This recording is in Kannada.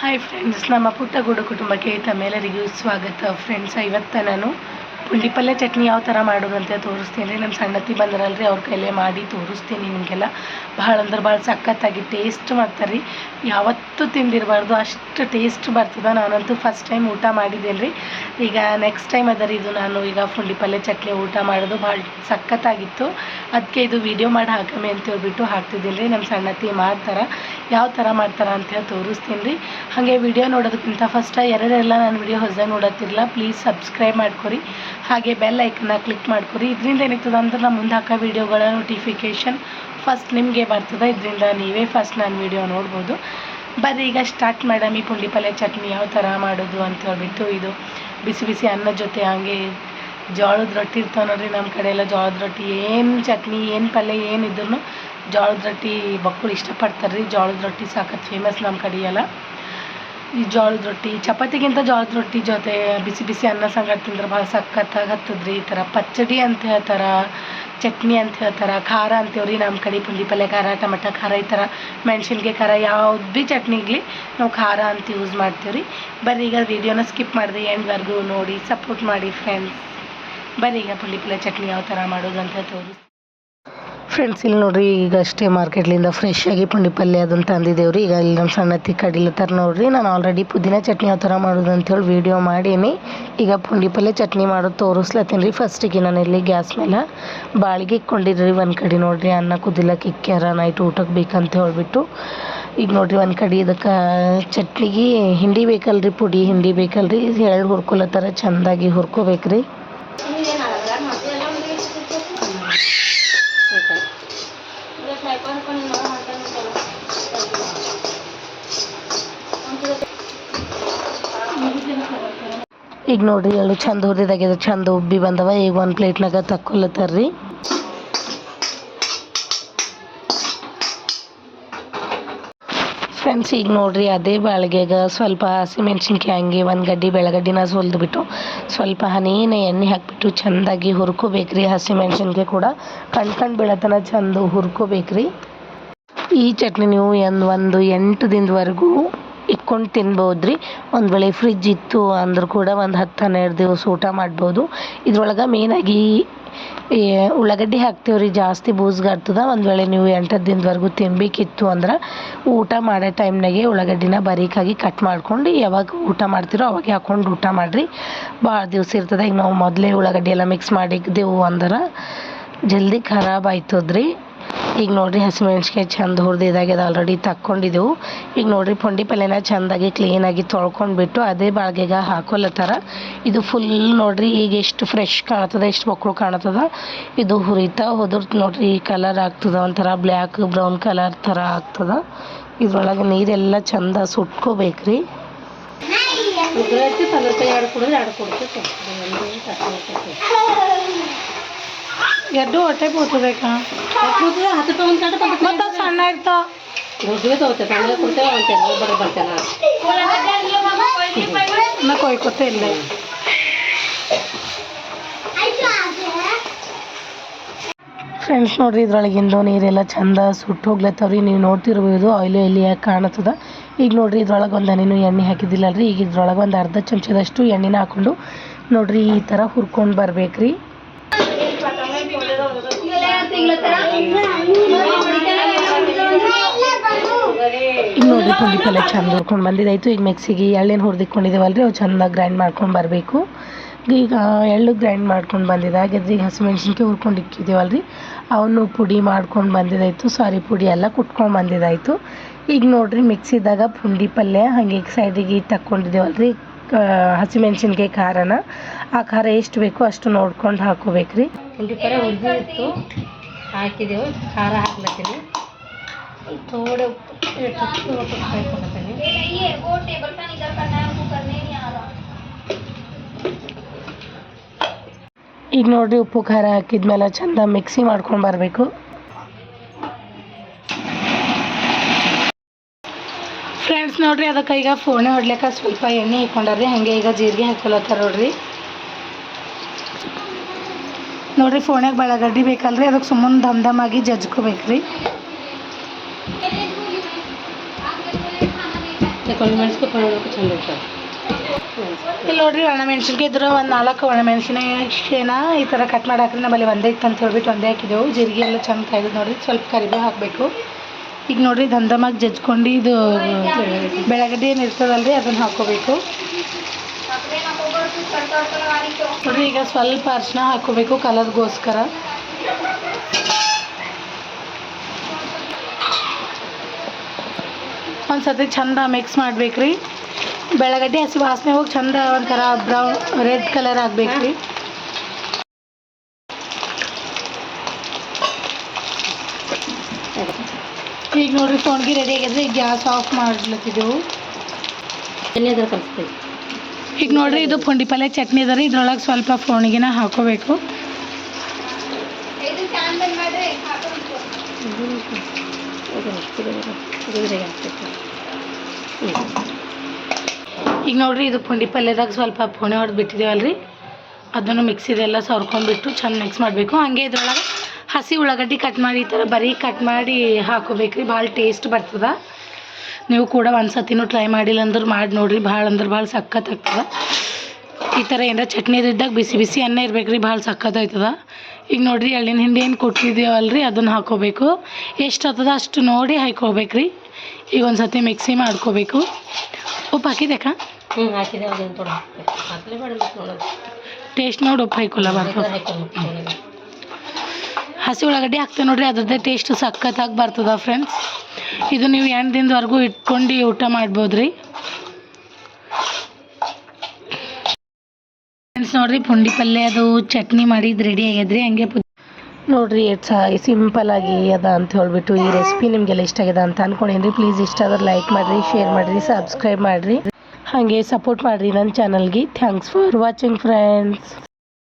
ಹಾಯ್ ಫ್ರೆಂಡ್ಸ್ ನಮ್ಮ ಪುಟ್ಟ ಗೂಡು ಕುಟುಂಬಕ್ಕೆ ತಮ್ಮೆಲ್ಲರಿಗೂ ಸ್ವಾಗತ. ಫ್ರೆಂಡ್ಸ್ ಇವತ್ತು ನಾನು ಪುಂಡಿ ಪಲ್ಯ ಚಟ್ನಿ ಯಾವ ಥರ ಮಾಡೋದು ಅಂತ ತೋರಿಸ್ತೀನಿ. ರೀ ನಮ್ಮ ಸಣ್ಣತಿ ಬಂದ್ರಲ್ರಿ, ಅವ್ರ ಕೈಲೇ ಮಾಡಿ ತೋರಿಸ್ತೀನಿ ನಿಮಗೆಲ್ಲ. ಭಾಳ ಅಂದ್ರೆ ಭಾಳ ಸಖತ್ತಾಗಿ ಟೇಸ್ಟ್ ಮಾಡ್ತಾರೆ ರೀ ಯಾವತ್ತೂ ತಿಂದಿರಬಾರ್ದು, ಅಷ್ಟು ಟೇಸ್ಟ್ ಬರ್ತದೆ. ನಾನಂತೂ ಫಸ್ಟ್ ಟೈಮ್ ಊಟ ಮಾಡಿದ್ದೇನೆ ರೀ ಈಗ ನೆಕ್ಸ್ಟ್ ಟೈಮ್ ಅದ ರೀ ಇದು ನಾನು ಈಗ ಪುಂಡಿ ಪಲ್ಯ ಚಟ್ನಿ ಊಟ ಮಾಡೋದು ಭಾಳ ಸಖತ್ತಾಗಿತ್ತು. ಅದಕ್ಕೆ ಇದು ವಿಡಿಯೋ ಮಾಡಿ ಹಾಕಮೆ ಅಂತ ಹೇಳ್ಬಿಟ್ಟು ಹಾಕ್ತಿದ್ದೀನಿ ರೀ ನಮ್ಮ ಸಣ್ಣತಿ ಮಾಡ್ತಾರೆ. ಯಾವ ಥರ ಮಾಡ್ತಾರೆ ಅಂತ ಹೇಳಿ ತೋರಿಸ್ತೀನಿ. ರೀ ಹಾಗೆ ವಿಡಿಯೋ ನೋಡೋದಕ್ಕಿಂತ ಫಸ್ಟ್ ಎರಡೆಲ್ಲ ನಾನು ವಿಡಿಯೋ ಹೊಸ ನೋಡತ್ತಿರಲ್ಲ ಪ್ಲೀಸ್ ಸಬ್ಸ್ಕ್ರೈಬ್ ಮಾಡ್ಕೊರಿ. ಹಾಗೆ ಬೆಲ್ ಐಕನ್ನ ಕ್ಲಿಕ್ ಮಾಡ್ಕೊರಿ. ಇದರಿಂದ ಏನಾಗ್ತದೆ ಅಂದ್ರೆ ನಾನು ಮುಂದೆ ಹಾಕೋ ವೀಡಿಯೋಗಳ ನೋಟಿಫಿಕೇಷನ್ ಫಸ್ಟ್ ನಿಮಗೆ ಬರ್ತದೆ. ಇದರಿಂದ ನೀವೇ ಫಸ್ಟ್ ನಾನು ವಿಡಿಯೋ ನೋಡ್ಬೋದು. ಬರ್ರಿ, ಈಗ ಸ್ಟಾರ್ಟ್ ಮಾಡಮಿ ಪುಂಡಿ ಪಲ್ಯ ಚಟ್ನಿ ಯಾವ ಥರ ಮಾಡೋದು ಅಂತ ಹೇಳ್ಬಿಟ್ಟು ಇದು ಬಿಸಿ ಬಿಸಿ ಅನ್ನ ಜೊತೆ ಹಾಗೆ ಜೋಳದ ರೊಟ್ಟಿ ಇರ್ತಾವೆ ನೋಡ್ರಿ. ನಮ್ಮ ಕಡೆ ಎಲ್ಲ ಜೋಳದ ರೊಟ್ಟಿ, ಏನು ಚಟ್ನಿ, ಏನು ಪಲ್ಯ ಏನಿದ್ರು ಜೋಳದ ರೊಟ್ಟಿ ಮಕ್ಕಳು ಇಷ್ಟಪಡ್ತಾರೆ ರೀ. ಜೋಳದ ರೊಟ್ಟಿ ಸಾಕತ್ತು ಫೇಮಸ್ ನಮ್ಮ ಕಡೆ ಎಲ್ಲ. ಈ ಜೋಳದ ರೊಟ್ಟಿ, ಚಪಾತಿಗಿಂತ ಜೋಳದ ರೊಟ್ಟಿ ಜೊತೆ ಬಿಸಿ ಬಿಸಿ ಅನ್ನ ಸಂಗಡ ತಿಂದ್ರೆ ಭಾಳ ಸಖತ್ತಾಗಿ ರೀ ಈ ಥರ ಪಚ್ಚಡಿ ಅಂತ ಹೇಳ್ತಾರೆ, ಚಟ್ನಿ ಅಂತ ಹೇಳ್ತಾರೆ, ಖಾರ ಅಂತೀವ್ರಿ ನಮ್ಮ ಕಡೆ ಪುಂಡಿ ಪಲ್ಯ, ಖಾರ, ಟಮಟ ಖಾರ ಈ ಥರ ಮೆಣಸಿನ್ಕಾಯಿ ಖಾರ ಯಾವ್ದು ಭೀ ಚಟ್ನಿಗ್ಲಿ ನಾವು ಖಾರ ಅಂತ ಯೂಸ್ ಮಾಡ್ತೀವಿ ರೀ. ಬರ್ರಿ ಈಗ ವೀಡಿಯೋನ ಸ್ಕಿಪ್ ಮಾಡಿದೆ ಎಂಡ್ವರೆಗೂ ನೋಡಿ ಸಪೋರ್ಟ್ ಮಾಡಿ ಫ್ರೆಂಡ್ಸ್ ಬರ್ರಿ ಈಗ ಪುಂಡಿ ಪಲ್ಯ, ಚಟ್ನಿ ಯಾವ ಥರ ಮಾಡೋದು ಅಂತ ತೋರಿಸ್ ಫ್ರೆಂಡ್ಸ್ ಇಲ್ಲಿ ನೋಡ್ರಿ, ಈಗ ಅಷ್ಟೇ ಮಾರ್ಕೆಟ್ಲಿಂದ ಫ್ರೆಶ್ ಆಗಿ ಪುಂಡಿ ಪಲ್ಯ ಅದನ್ನು ತಂದಿದ್ದೇವೆ ರೀ ಈಗ ಇಲ್ಲಿ ನಮ್ಮ ಸಣ್ಣತ್ತಿ ಕಡಿಲತ್ತಾರ ನೋಡ್ರಿ. ನಾನು ಆಲ್ರೆಡಿ ಪುದೀನ ಚಟ್ನಿ ಯಾವ ಥರ ಮಾಡೋದು ಅಂತೇಳಿ ವೀಡಿಯೋ ಮಾಡೀನಿ. ಈಗ ಪುಂಡಿ ಪಲ್ಯ ಚಟ್ನಿ ಮಾಡೋದು ತೋರಿಸ್ಲತ್ತೀನಿ. ರೀ ಫಸ್ಟಿಗೆ ನಾನು ಇಲ್ಲಿ ಗ್ಯಾಸ್ ಮೇಲೆ ಬಾಳಿಗೆ ಇಕ್ಕೊಂಡಿರಿ ಒಂದು ಕಡೆ ನೋಡ್ರಿ. ಅನ್ನ ಕುದಿಲಕ್ಕೆ ಇಕ್ಕ್ಯಾರ ನೈಟ್ ಊಟಕ್ಕೆ ಬೇಕಂತ ಹೇಳಿಬಿಟ್ಟು. ಈಗ ನೋಡ್ರಿ ಒಂದು ಕಡೆ ಇದಕ್ಕೆ ಚಟ್ನಿಗೆ ಹಿಂಡಿ ಬೇಕಲ್ರಿ, ಪುಡಿ ಹಿಂಡಿ ಬೇಕಲ್ರಿ. ಎಳ್ಳು ಹುರ್ಕೊಲತ್ತಾರ ಚೆಂದಾಗಿ ಹುರ್ಕೋಬೇಕ್ರಿ. ಈಗ ನೋಡ್ರಿ ಎಳ್ಳು ಚಂದ ಹುರಿದಾಗ್ಯದ ಚಂದ ಉಬ್ಬಿ ಬಂದವ. ಈಗ ಒಂದು ಪ್ಲೇಟ್ನಾಗ ತಕ್ಕೊಲತ್ತಾರ ರೀ ಫ್ರೆಂಡ್ಸ್ ಈಗ ನೋಡ್ರಿ, ಅದೇ ಬಾಳ್ಗೆಗ ಸ್ವಲ್ಪ ಹಸಿಮೆಣ್ಸಿನ್ಕಾಯಿ ಹಂಗೆ ಒಂದು ಗಡ್ಡಿ ಬೆಳಗಡ್ಡಿನ ಸುಲಿದ್ಬಿಟ್ಟು ಸ್ವಲ್ಪ ಹನಿನ ಎಣ್ಣೆ ಹಾಕಿಬಿಟ್ಟು ಚೆಂದಾಗಿ ಹುರ್ಕೋಬೇಕ್ರಿ ಹಸಿಮೆಣ್ಸಿನ್ಕಾಯಿ ಕೂಡ. ಕಣ್ ಕಣ್ ಬೀಳತನ ಚೆಂದ ಹುರ್ಕೋಬೇಕ್ರಿ. ಈ ಚಟ್ನಿ ನೀವು ಒಂದು ಒಂದು ಎಂಟು ದಿನದವರೆಗೂ ಇಟ್ಕೊಂಡು ತಿನ್ಬೋದು ರೀ ಒಂದು ವೇಳೆ ಫ್ರಿಜ್ ಇತ್ತು ಅಂದ್ರೆ ಕೂಡ ಒಂದು ಹತ್ತು ಹನ್ನೆರಡು ದಿವಸ ಊಟ ಮಾಡ್ಬೋದು. ಇದ್ರೊಳಗೆ ಮೇನಾಗಿ ಏ, ಉಳ್ಳಾಗಡ್ಡಿ ಹಾಕ್ತೀವಿ ರೀ ಜಾಸ್ತಿ ಬೂಸ್ಗಾಡ್ತದ. ಒಂದು ವೇಳೆ ನೀವು ಎಂಟು ದಿನದವರೆಗೂ ತಿನ್ನಬೇಕಿತ್ತು ಅಂದ್ರೆ ಊಟ ಮಾಡೋ ಟೈಮ್ನಾಗೆ ಉಳ್ಳಾಗಡ್ಡಿನ ಬರೀಕಾಗಿ ಕಟ್ ಮಾಡ್ಕೊಂಡು ಯಾವಾಗ ಊಟ ಮಾಡ್ತೀರೋ ಅವಾಗ ಹಾಕ್ಕೊಂಡು ಊಟ ಮಾಡಿರಿ. ಭಾಳ ದಿವಸ ಇರ್ತದೆ. ಈಗ ನಾವು ಮೊದಲೇ ಉಳ್ಳಾಗಡ್ಡಿ ಎಲ್ಲ ಮಿಕ್ಸ್ ಮಾಡಿದ್ದೆವು ಅಂದ್ರೆ ಜಲ್ದಿ ಖರಾಬ್ ಆಯ್ತದ ರೀ ಈಗ ನೋಡ್ರಿ ಹಸಿಮೆಣ್ಸಿನ್ಕಾಯಿ ಚಂದ ಹುರಿದಿದಾಗ್ಯದ ಆಲ್ರೆಡಿ ತಕ್ಕೊಂಡಿದ್ದೆವು ಈಗ ನೋಡ್ರಿ ಪುಂಡಿ ಪಲ್ಯನ ಚೆಂದಾಗಿ ಕ್ಲೀನಾಗಿ ತೊಳ್ಕೊಂಡ್ಬಿಟ್ಟು ಅದೇ ಬಾಳ್ಗೆಗೆ ಹಾಕೊಲತ್ತಾರ. ಇದು ಫುಲ್ ನೋಡ್ರಿ ಈಗ ಎಷ್ಟು ಫ್ರೆಶ್ ಕಾಣ್ತದೆ ಎಷ್ಟು ಮಕ್ಕಳು ಕಾಣ್ತದ ಇದು ಹುರಿತಾ ಹೋದ್ರ ನೋಡ್ರಿ ಕಲರ್ ಆಗ್ತದ ಒಂಥರ ಬ್ಲ್ಯಾಕ್ ಬ್ರೌನ್ ಕಲರ್ ಥರ ಆಗ್ತದ. ಇದ್ರೊಳಗೆ ನೀರೆಲ್ಲ ಚಂದ ಸುಟ್ಕೋಬೇಕ್ರಿ. ಎರಡು ಹೊಟ್ಟೆ ಬೋತಬೇಕಾ? ಮತ್ತೆ ಸಣ್ಣ ಇರ್ತಾವ ನಾ ಕೊಯ್ಕೊತ ಇಲ್ಲ. ಫ್ರೆಂಡ್ಸ್ ನೋಡ್ರಿ ಇದ್ರೊಳಗಿಂದು ನೀರೆಲ್ಲ ಚಂದ ಸುಟ್ಟು ಹೋಗ್ಲತ್ತವ್ರಿ. ನೀವು ನೋಡ್ತಿರ್ಬೋದು ಆಯಿಲು ಎಲ್ಲಿ ಯಾಕೆ ಕಾಣತ್ತದ. ಈಗ ನೋಡ್ರಿ ಇದ್ರೊಳಗೆ ಒಂದು ಹನಿನೂ ಎಣ್ಣೆ ಹಾಕಿದ್ದಿಲ್ಲ ರೀ ಈಗ ಇದ್ರೊಳಗೆ ಒಂದು ಅರ್ಧ ಚಮಚದಷ್ಟು ಎಣ್ಣೆನ ಹಾಕೊಂಡು ನೋಡ್ರಿ ಈ ಥರ ಹುರ್ಕೊಂಡು ಬರ್ಬೇಕ್ರಿ. ಈಗ ನೋಡಿ ಪುಂಡಿ ಪಲ್ಯ ಚಂದ ಹುರ್ಕೊಂಡು ಬಂದಿದ್ದಾಯ್ತು ಈಗ ಮಿಕ್ಸಿಗೆ ಎಳ್ಳೆನ ಹುರಿದಿಕ್ಕೊಂಡಿದ್ದೇವಲ್ರಿ ಅವು ಚಂದ ಗ್ರೈಂಡ್ ಮಾಡ್ಕೊಂಡು ಬರಬೇಕು. ಈಗ ಎಳ್ಳು ಗ್ರೈಂಡ್ ಮಾಡ್ಕೊಂಡು ಬಂದಿದೆ ಹಾಗಾದ್ರೆ ಈಗ ಹಸಿಮೆಣ್ಸಿನ್ಕಾಯಿ ಹುರ್ಕೊಂಡು ಇಕ್ಕಿದ್ದೀವಲ್ರಿ ಅವನು ಪುಡಿ ಮಾಡ್ಕೊಂಡು ಬಂದಿದ್ದಾಯ್ತು ಸಾರಿ ಪುಡಿ ಎಲ್ಲ ಕುಟ್ಕೊಂಡು ಬಂದಿದ್ದಾಯ್ತು ಈಗ ನೋಡಿರಿ ಮಿಕ್ಸಿದಾಗ ಪುಂಡಿ ಪಲ್ಯ ಹಾಗೆ ಸೈಡಿಗೆ ತಕ್ಕೊಂಡಿದ್ದೇವಲ್ರಿ ಹಸಿಮೆಣ್ಸಿನ್ಕಾಯಿ ಖಾರನ. ಆ ಖಾರ ಎಷ್ಟು ಬೇಕೋ ಅಷ್ಟು ನೋಡ್ಕೊಂಡು ಹಾಕೋಬೇಕ್ರಿ. ಪುಂಡಿ ಪಲ್ಯ ಹುರಿದಿತ್ತು ಹಾಕಿದೆವು. ಖಾರ ಹಾಕ್ಲತ್ತೀನಿ. ಥೋಡೆ ಉಪ್ಪು ಹಾಕ್ಕೊಳತ್ತೀನಿ ಈಗ ನೋಡ್ರಿ ಉಪ್ಪು ಖಾರ ಹಾಕಿದ್ಮೇಲೆ ಚಂದ ಮಿಕ್ಸಿ ಮಾಡ್ಕೊಂಡು ಬರಬೇಕು. ಫ್ರೆಂಡ್ಸ್ ನೋಡ್ರಿ ಅದಕ್ಕೆ ಈಗ ಫೋನೆ ಹೊಡ್ಲಿಕ್ಕೆ ಸ್ವಲ್ಪ ಎಣ್ಣೆ ಹಾಕೊಂಡಾರ್ರಿ. ಹಾಗೆ ಈಗ ಜೀರಿಗೆ ಹಾಕೊಳತ್ತಾರ ನೋಡ್ರಿ. ನೋಡ್ರಿ ಫೋನ್ಯಾಗ ಬೆಳಗಡ್ಡಿ ಬೇಕಲ್ರಿ ಅದಕ್ಕೆ ಸುಮ್ಮನೆ ಧಮ್ ಧಮ್ ಆಗಿ ಜಜ್ಕೋಬೇಕ್ರಿ ಇಲ್ಲಿ ನೋಡ್ರಿ ಒಣಮೆಣ್ಸಿನ್ಕಾಯಿ ಇದ್ರೆ ಒಂದು ನಾಲ್ಕು ಒಣಮೆಣ್ಸಿನ ಈ ಥರ ಕಟ್ ಮಾಡಿ ಹಾಕ್ರಿ ನಮ್ಮಲ್ಲಿ ಒಂದೇ ಇತ್ತು ಅಂತ ಹೇಳ್ಬಿಟ್ಟು ಒಂದೇ ಹಾಕಿದೆವು. ಜೀರಿಗೆ ಎಲ್ಲ ಚಂದ ಕಾಯ್ದು ನೋಡ್ರಿ ಸ್ವಲ್ಪ ಕರಿಬೇವು ಹಾಕಬೇಕು. ಈಗ ನೋಡ್ರಿ ಆಗಿ ಜಜ್ಕೊಂಡು ಇದು ಬೆಳಗಡ್ಡೆ ಏನು ಇರ್ತದಲ್ರಿ ಅದನ್ನು ಹಾಕೋಬೇಕು ಈಗ ಸ್ವಲ್ಪ ಅರ್ಶಿನ ಹಾಕೋಬೇಕು ಕಲರ್ಗೋಸ್ಕರ. ಒಂದು ಸತಿ ಚಂದ ಮಿಕ್ಸ್ ಮಾಡ್ಬೇಕ್ರಿ. ಬೆಳಗಡ್ಡೆ ಹಸಿ ವಾಸನೆ ಹೋಗಿ ಚಂದ ಒಂಥರ ಬ್ರೌನ್, ರೆಡ್ ಕಲರ್ ಆಗ್ಬೇಕ್ರಿ. ಈಗ ನೋಡ್ರಿ ಸೋಣ್ಗಿ ರೆಡಿ ಆಗಿದ್ರೆ ಗ್ಯಾಸ್ ಆಫ್ ಮಾಡ್ಲತ್ತಿದ್ದೆವು. ಎಣ್ಣೆ ಕಲಿಸ್ತೀವಿ. ಈಗ ನೋಡ್ರಿ ಇದು ಪುಂಡಿ ಪಲ್ಯ ಚಟ್ನಿ ಅದ ರೀ. ಇದ್ರೊಳಗೆ ಸ್ವಲ್ಪ ಫೋಣಿಗೆನ ಹಾಕೋಬೇಕು. ಈಗ ನೋಡ್ರಿ ಇದು ಪುಂಡಿ ಪಲ್ಯದಾಗ ಸ್ವಲ್ಪ ಪುಣೆ ಹೊಡೆದು ಬಿಟ್ಟಿದ್ದೇವಲ್ರಿ ಅದನ್ನು ಮಿಕ್ಸಿದೆಲ್ಲ ಸವ್ರ್ಕೊಂಡ್ಬಿಟ್ಟು ಚೆಂದ ಮಿಕ್ಸ್ ಮಾಡಬೇಕು. ಹಂಗೆ ಇದ್ರೊಳಗೆ ಹಸಿ ಉಳ್ಳಾಗಡ್ಡಿ ಕಟ್ ಮಾಡಿ ಈ ಥರ ಬರೀ ಕಟ್ ಮಾಡಿ ಹಾಕೋಬೇಕ್ರಿ. ಭಾಳ ಟೇಸ್ಟ್ ಬರ್ತದ. ನೀವು ಕೂಡ ಒಂದು ಸತಿನೂ ಟ್ರೈ ಮಾಡಿಲ್ಲ ಅಂದ್ರೆ ಮಾಡಿ ನೋಡ್ರಿ ಭಾಳ ಅಂದ್ರೆ ಭಾಳ ಸಖತ್ ಆಗ್ತದ. ಈ ಥರ ಏನಾರ ಚಟ್ನಿ ಇದ್ದಾಗ ಬಿಸಿ ಬಿಸಿ ಅನ್ನ ಇರ್ಬೇಕ್ರಿ ಭಾಳ ಸಖತ್ ಆಯ್ತದ. ಈಗ ನೋಡ್ರಿ ಎಳ್ಳಿನ ಹಿಂಡಿ ಏನು ಕೊಟ್ಟಿದ್ದೀವಲ್ರಿ ಅದನ್ನು ಹಾಕೋಬೇಕು. ಎಷ್ಟು ಆಗ್ತದ ಅಷ್ಟು ನೋಡಿ ಹಾಕೋಬೇಕ್ರಿ ಈಗ ಒಂದು ಸತಿ ಮಿಕ್ಸಿ ಮಾಡ್ಕೋಬೇಕು. ಉಪ್ಪು ಹಾಕಿದೆಕ್ಕ ಹ್ಞೂ ಹಾಕಿದೆ ಹಾಕ್ಬೇಕು. ಟೇಸ್ಟ್ ನೋಡಿ ಉಪ್ಪು ಹಾಕೊಲ್ಲ ಬರ್ತದೆ ಹಸಿ ಉಳ್ಳಾಗಡ್ಡಿ ಹಾಕ್ತೇವೆ ನೋಡ್ರಿ ಅದ್ರದ್ದೇ ಟೇಸ್ಟ್ ಸಖತ್ತಾಗಿ ಬರ್ತದ ಫ್ರೆಂಡ್ಸ್ ಇದು ನೀವು ಎಂಟು ದಿನದವರೆಗೂ ಇಟ್ಕೊಂಡು ಊಟ ಮಾಡ್ಬೋದು ರೀ ಫ್ರೆಂಡ್ಸ್ ನೋಡ್ರಿ, ಪುಂಡಿ ಪಲ್ಯ ಅದು, ಚಟ್ನಿ ಮಾಡಿದ್ದು ರೆಡಿ ಆಗ್ಯದ್ರಿ, ಹಂಗೆ ನೋಡ್ರಿ, ಎಷ್ಟು ಸಿಂಪಲ್ ಆಗಿ ಅದ ಅಂತ ಹೇಳ್ಬಿಟ್ಟು ಈ ರೆಸಿಪಿ ನಿಮಗೆಲ್ಲ ಇಷ್ಟ ಆಗ್ಯದ ಅಂತ ಅನ್ಕೊಂಡೇನ್ರಿ. ಪ್ಲೀಸ್ ಇಷ್ಟ ಆದ್ರೆ ಲೈಕ್ ಮಾಡಿರಿ ಶೇರ್ ಮಾಡಿರಿ ಸಬ್ಸ್ಕ್ರೈಬ್ ಮಾಡಿರಿ. ಹಾಗೆ ಸಪೋರ್ಟ್ ಮಾಡಿರಿ ನನ್ನ ಚಾನಲ್ಗೆ ಥ್ಯಾಂಕ್ಸ್ ಫಾರ್ ವಾಚಿಂಗ್ ಫ್ರೆಂಡ್ಸ್